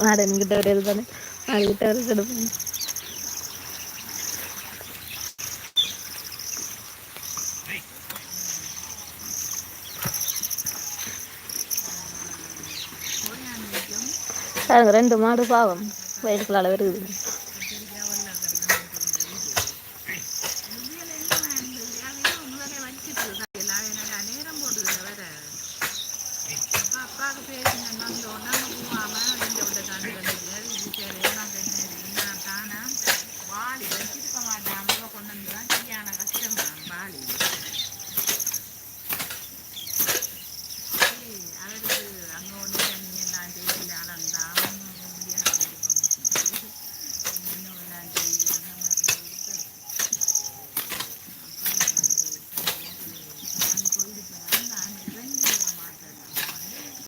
நாடன்கிட்ட ஒரு இது தானே அதுகிட்ட ஒரு கெடுப்பு பாருங்க ரெண்டு மாடு பாவம் வயிற்றுக்குள்ளால வருது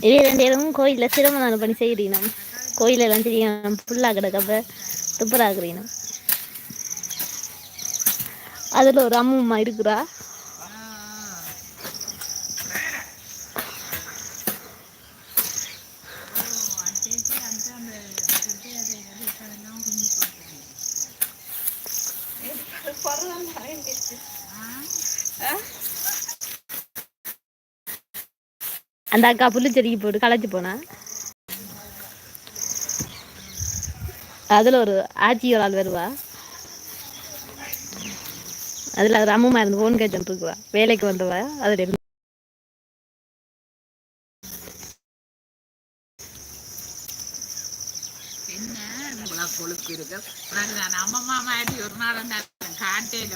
இதே ரெண்டு இடமும் கோயிலில் சிரமதானம் பண்ணி செய்கிறீனம். கோயிலெல்லாம் தெரியும் புல்லாக கிடக்கப்ப துப்புராக்குறீனம் அதில் ஒரு அம்மா இருக்கிறா. அந்த அக்கா புல்லு செடிக்கு போட்டு களைச்சி போனா. அதில் ஒரு ஆச்சி ஒரு ஆள் வருவா. அதில் ஒரு அம்மா இருந்து ஃபோன் கேட்டு இருக்குவா வேலைக்கு வந்தவா அதில் இருந்து. கொழுப்பு இருக்கு அம்மம்மா மாதிரி ஒரு நாள் வந்து காட்டேன்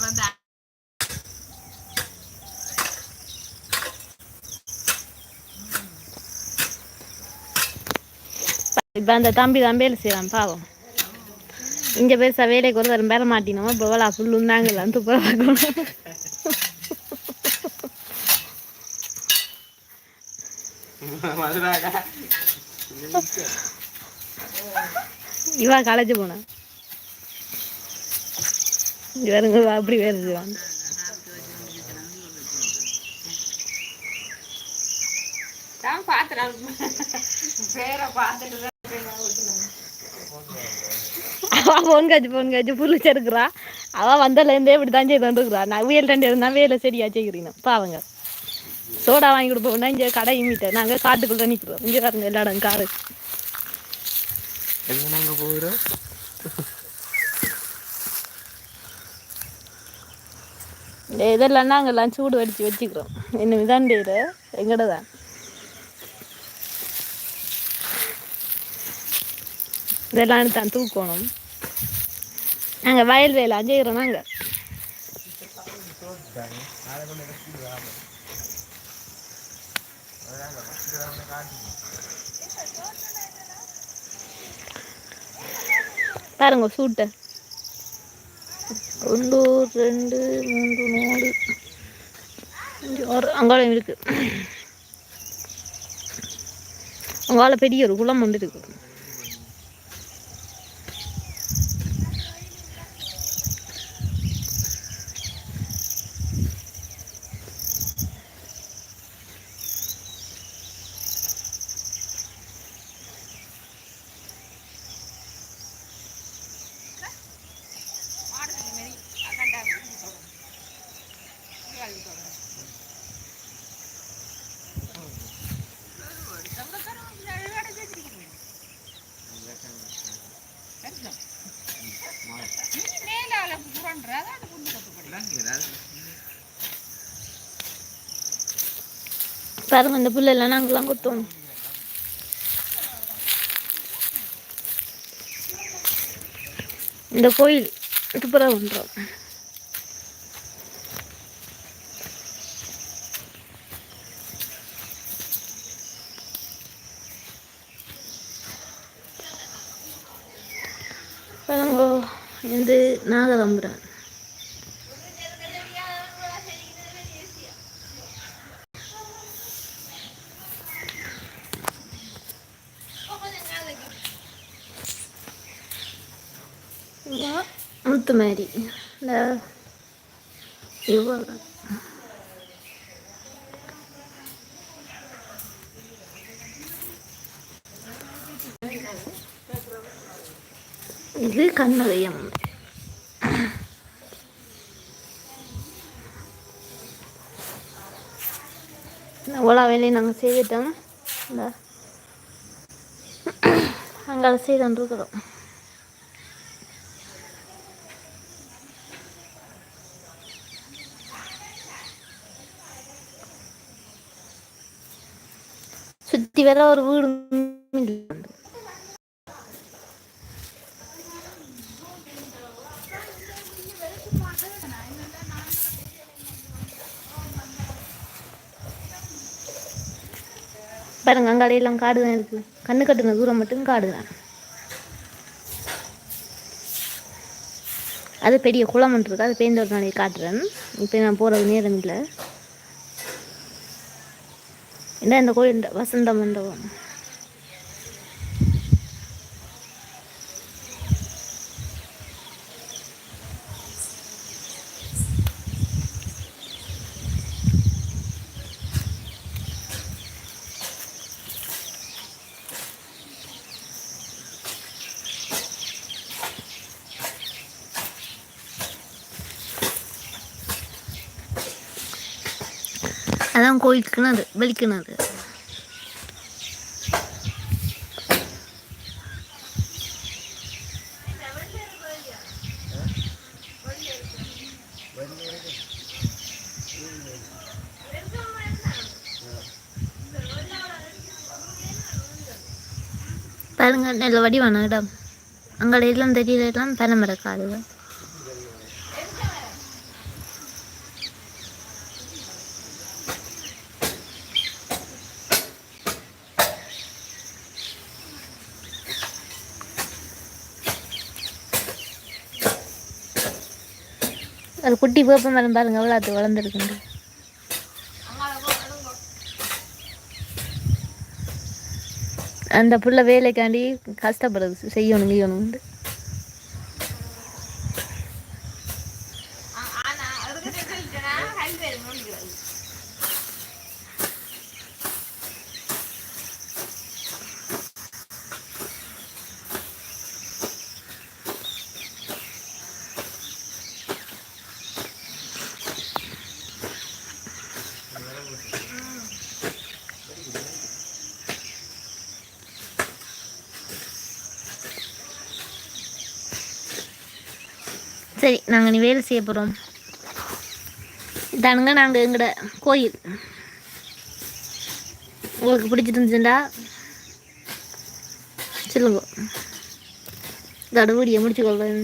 வந்து இப்போ அந்த தம்பி தான் வேலை செய்கிறான் பாவம் இங்கே பேச வேலைக்கு ஒரு தரம் பெற மாட்டினோம் இப்போ வேலை ஃபுல்லும் தாங்க ஃபுல்லுந்தாங்கலாம் துப்புரா பார்க்கணும் இவா காலேஜ் போனா இவருங்க அப்படி வேறு செய்வாங்க தான் பேரை பார்த்துட்டு அவ ஃபோன் காய்ச்சி ஃபோன் காய்ச்சி புல்லு செருக்குறா. அவ வந்ததுலேருந்தே இப்படி தான் செய்து கொண்டுருக்குறா நான் வேல் ரெண்டு இருந்தால் வேலை சரியா செய்கிறீங்க பாவங்க சோடா வாங்கி கொடுப்போம்னா இங்கே கடை இமிட்ட நாங்கள் காட்டுக்குள்ளே நிற்கிறோம் இங்கே பாருங்க எல்லா இடம் காரு. எங்க நாங்க போகிறோம்? இதெல்லாம் நாங்கள்லாம் சூடு வடித்து வச்சுக்கிறோம். இன்னும் இதான் டேரு எங்கட தான் இதெல்லாம் தான் தூக்கணும். நாங்கள் வயல் வேலை செய்கிறோம் நாங்கள் பாருங்க சூட்டை. ஒன்று ரெண்டு மூன்று நாலு. அஞ்சு ஆறு அங்காளம் இருக்கு. அங்கால பெரிய ஒரு குளம் ஒன்று இருக்கு. பாருங்க இந்த புல்லெல்லாம் நாங்களாம் குத்தோம் இந்த கோயில் துப்புரவு பண்ணுறோம் பாருங்க இது മാതിരി ഇത് കണ്ണറിയാം அவ்வளோ வேலையை நாங்கள் செய்துட்டோம் இந்த அங்கே செய்துருக்கிறோம் சுற்றி வேற ஒரு வீடு பாருங்க அங்காடையெல்லாம் காடு தான் இருக்குது கண்ணு கட்டுன தூரம் மட்டும் காடு தான் அது பெரிய குளம் இருக்கு. அது பேருந்து ஒரு நாளைக்கு காட்டுறேன். இப்போ நான் போகிறது நேரம் இல்லை. என்ன இந்த கோயில் இந்த வசந்த மண்டபம் அதான் கோயில் கிணறு வெளிக்கிணறு பாருங்க நல்ல வடிவான இடம். அங்கே எல்லாம் தெரியல எல்லாம் பனைமர ஒரு அது குட்டி வேப்ப மரம் பாருங்க எவ்வளோ அது வளர்ந்துருக்குண்டு அந்த புள்ள வேலைக்காண்டி கஷ்டப்படுறது செய்யணும் செய்யணும்னு சரி நாங்கள் நீ வேலை செய்ய போகிறோம் இதானுங்க நாங்கள் எங்கட கோயில். உங்களுக்கு பிடிச்சிருந்துச்சுண்டா சொல்லுங்க. இதோட வீடியோ முடிச்சுக்கொள்வேன்